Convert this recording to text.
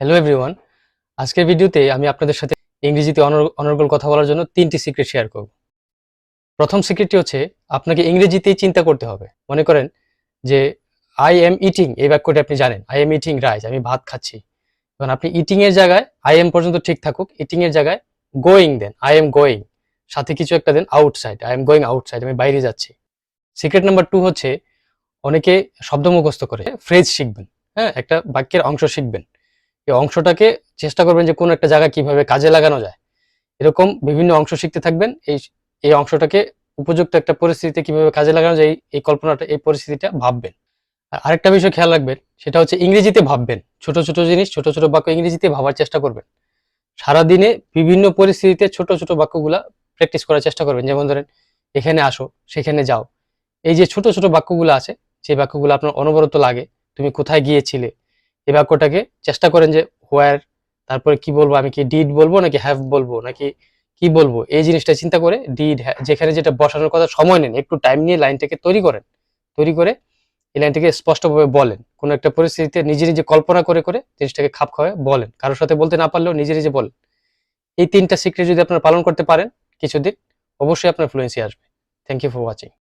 Hello everyone আজকের ভিডিওতে আমি আপনাদের সাথে ইংরেজিতে অনর- অনর্গল কথা বলার জন্য তিনটি সিক্রেট শেয়ার করব। প্রথম সিক্রেটটি হচ্ছে, আপনাকে ইংরেজিতেই চিন্তা করতে হবে। মনে করেন যে আই এম ইটিং এই বাক্যটি আপনি জানেন। আই এম ইটিং রাইস আমি ভাত খাচ্ছি। এখন আপনি ইটিং এর জায়গায় আই এম পর্যন্ত ঠিক থাকুক ইটিং এর জায়গায় going then I am going সাথে কিছু একটা then outside I am going outside আমি বাইরে যাচ্ছি। সিক্রেট নাম্বার টু হচ্ছে, অনেকে শব্দ মুখস্থ করে ফ্রেজ শিখবেন। হ্যাঁ একটা বাক্যের অংশ শিখবেন। এই অংশটাকে চেষ্টা করবেন যে কোনো একটা জায়গা কীভাবে কাজে লাগানো যায়। এরকম বিভিন্ন অংশ শিখতে থাকবেন। এই এই অংশটাকে উপযুক্ত একটা পরিস্থিতিতে কীভাবে কাজে লাগানো যায়, এই- কল্পনাটা, এই পরিস্থিতিটা ভাববেন। আর আরেকটা বিষয় খেয়াল রাখবেন, সেটা হচ্ছে ইংরেজিতে ভাববেন। ছোট ছোট জিনিস, ছোট ছোট বাক্য ইংরেজিতে ভাবার চেষ্টা করবেন। সারাদিনে বিভিন্ন পরিস্থিতিতে ছোট ছোট বাক্যগুলা প্র্যাকটিস করার চেষ্টা করবেন। যেমন ধরেন, এখানে আসো, সেখানে যাও। এই যে ছোট ছোট বাক্যগুলো আছে, যে বাক্যগুলো আপনার অনবরত লাগে, তুমি কোথায় গিয়েছিলে এই বাক্যটাকে চেষ্টা করেন যে হোয়ার তারপরে কি বলব, আমি কি ডিড বলব নাকি হ্যাভ বলব, নাকি কি বলব? এই জিনিসটা চিন্তা করে ডিড যেখানে যেটা বসানোর কথা সময় নেন, একটু টাইম নিয়ে লাইনটাকে তৈরি করেন। তৈরি করে এই লাইনটাকে স্পষ্টভাবে বলেন। কোনো একটা পরিস্থিতিতে নিজে নিজে কল্পনা করে করে জিনিসটাকে খাপ খাওয়ায় বলেন। কারোর সাথে বলতে না পারলেও নিজে নিজে বলেন। এই তিনটা সিক্রেট যদি আপনারা পালন করতে পারেন, কিছুদিন অবশ্যই আপনার ফ্লুয়েন্সি আসবে। Thank you for watching